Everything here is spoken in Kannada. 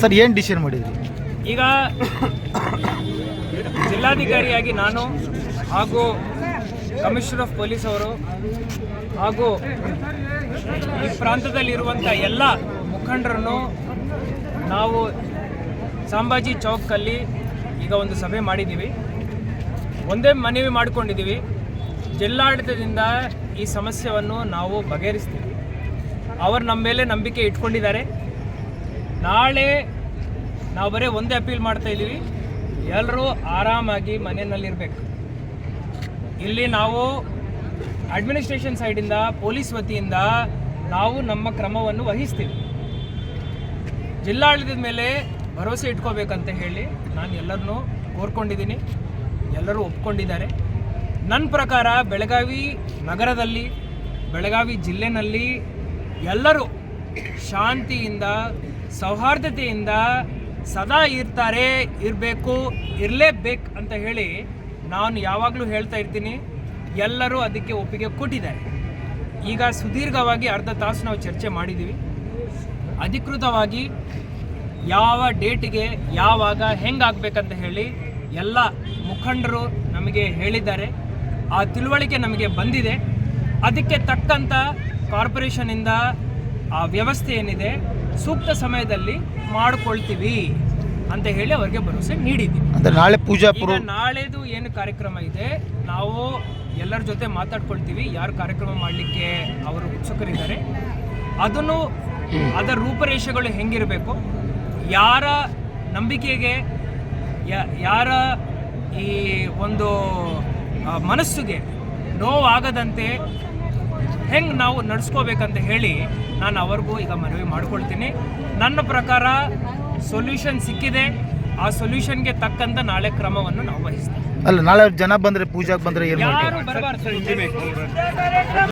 ಸರ್, ಏನು ಡಿಸಿಷನ್ ಮಾಡಿದ್ರಿ? ಈಗ ಜಿಲ್ಲಾಧಿಕಾರಿಯಾಗಿ ನಾನು ಹಾಗೂ ಕಮಿಷನರ್ ಆಫ್ ಪೊಲೀಸ್ ಅವರು ಹಾಗೂ ಈ ಪ್ರಾಂತದಲ್ಲಿರುವಂಥ ಎಲ್ಲ ಮುಖಂಡರನ್ನು ನಾವು ಸಾಂಬಾಜಿ ಚೌಕಲ್ಲಿ ಈಗ ಒಂದು ಸಭೆ ಮಾಡಿದ್ದೀವಿ. ಒಂದೇ ಮನವಿ ಮಾಡಿಕೊಂಡಿದ್ದೀವಿ. ಜಿಲ್ಲಾಡಳಿತದಿಂದ ಈ ಸಮಸ್ಯೆಯನ್ನು ನಾವು ಬಗೆಹರಿಸ್ತೀವಿ. ಅವರು ನಮ್ಮ ಮೇಲೆ ನಂಬಿಕೆ ಇಟ್ಕೊಂಡಿದ್ದಾರೆ. ನಾಳೆ ನಾವು ಬರೀ ಒಂದೇ ಅಪೀಲ್ ಮಾಡ್ತಾ ಇದ್ದೀವಿ. ಎಲ್ಲರೂ ಆರಾಮಾಗಿ ಮನೆಯಲ್ಲಿರಬೇಕು. ಇಲ್ಲಿ ನಾವು ಅಡ್ಮಿನಿಸ್ಟ್ರೇಷನ್ ಸೈಡಿಂದ, ಪೊಲೀಸ್ ವತಿಯಿಂದ ನಾವು ನಮ್ಮ ಕ್ರಮವನ್ನು ವಹಿಸ್ತೀವಿ. ಜಿಲ್ಲಾಡಳಿತದ ಮೇಲೆ ಭರವಸೆ ಇಟ್ಕೋಬೇಕಂತ ಹೇಳಿ ನಾನು ಎಲ್ಲರನ್ನೂ ಕೋರ್ಕೊಂಡಿದ್ದೀನಿ. ಎಲ್ಲರೂ ಒಪ್ಕೊಂಡಿದ್ದಾರೆ. ನನ್ನ ಪ್ರಕಾರ ಬೆಳಗಾವಿ ನಗರದಲ್ಲಿ, ಬೆಳಗಾವಿ ಜಿಲ್ಲೆನಲ್ಲಿ ಎಲ್ಲರೂ ಶಾಂತಿಯಿಂದ ಸೌಹಾರ್ದತೆಯಿಂದ ಸದಾ ಇರ್ತಾರೆ, ಇರಬೇಕು, ಇರಲೇಬೇಕು ಅಂತ ಹೇಳಿ ನಾನು ಯಾವಾಗಲೂ ಹೇಳ್ತಾ ಇರ್ತೀನಿ. ಎಲ್ಲರೂ ಅದಕ್ಕೆ ಒಪ್ಪಿಗೆ ಕೊಟ್ಟಿದ್ದಾರೆ. ಈಗ ಸುದೀರ್ಘವಾಗಿ ಅರ್ಧ ತಾಸು ನಾವು ಚರ್ಚೆ ಮಾಡಿದ್ದೀವಿ. ಅಧಿಕೃತವಾಗಿ ಯಾವ ಡೇಟಿಗೆ ಯಾವಾಗ ಹೆಂಗಾಗಬೇಕಂತ ಹೇಳಿ ಎಲ್ಲ ಮುಖಂಡರು ನಮಗೆ ಹೇಳಿದ್ದಾರೆ. ಆ ತಿಳುವಳಿಕೆ ನಮಗೆ ಬಂದಿದೆ. ಅದಕ್ಕೆ ತಕ್ಕಂಥ ಕಾರ್ಪೊರೇಷನಿಂದ ಆ ವ್ಯವಸ್ಥೆ ಏನಿದೆ ಸೂಕ್ತ ಸಮಯದಲ್ಲಿ ಮಾಡಿಕೊಳ್ತೀವಿ ಅಂತ ಹೇಳಿ ಅವರಿಗೆ ಭರವಸೆ ನೀಡಿದ್ದೀವಿ. ಅಂದರೆ ನಾಳೆ ಪೂಜಾ ಪೂರ್ವ ನಾಳೆದು ಏನು ಕಾರ್ಯಕ್ರಮ ಇದೆ? ನಾವು ಎಲ್ಲರ ಜೊತೆ ಮಾತಾಡ್ಕೊಳ್ತೀವಿ. ಯಾರು ಕಾರ್ಯಕ್ರಮ ಮಾಡಲಿಕ್ಕೆ ಅವರು ಉತ್ಸುಕರಿದ್ದಾರೆ. ಅದನ್ನು ಅದರ ರೂಪರೇಷೆಗಳು ಹೆಂಗಿರಬೇಕು? ಯಾರ ನಂಬಿಕೆಗೆ ಯಾರ ಈ ಒಂದು ಮನಸ್ಸಿಗೆ ನೋವಾಗದಂತೆ ಹೆಂಗೆ ನಾವು ನಡ್ಸ್ಕೋಬೇಕಂತ ಹೇಳಿ ನಾನು ಅವ್ರಿಗೂ ಈಗ ಮನವಿ ಮಾಡ್ಕೊಳ್ತೀನಿ. ನನ್ನ ಪ್ರಕಾರ ಸೊಲ್ಯೂಷನ್ ಸಿಕ್ಕಿದೆ. ಆ ಸೊಲ್ಯೂಷನ್ಗೆ ತಕ್ಕಂತ ನಾಳೆ ಕ್ರಮವನ್ನು ನಾವು ವಹಿಸ್ತೀವಿ. ಅಲ್ಲ ನಾಳೆ ಜನ ಬಂದರೆ ಪೂಜಾಗೆ ಬಂದರೆ ಏನು ಯಾರು ಬರಬಾರ್ದು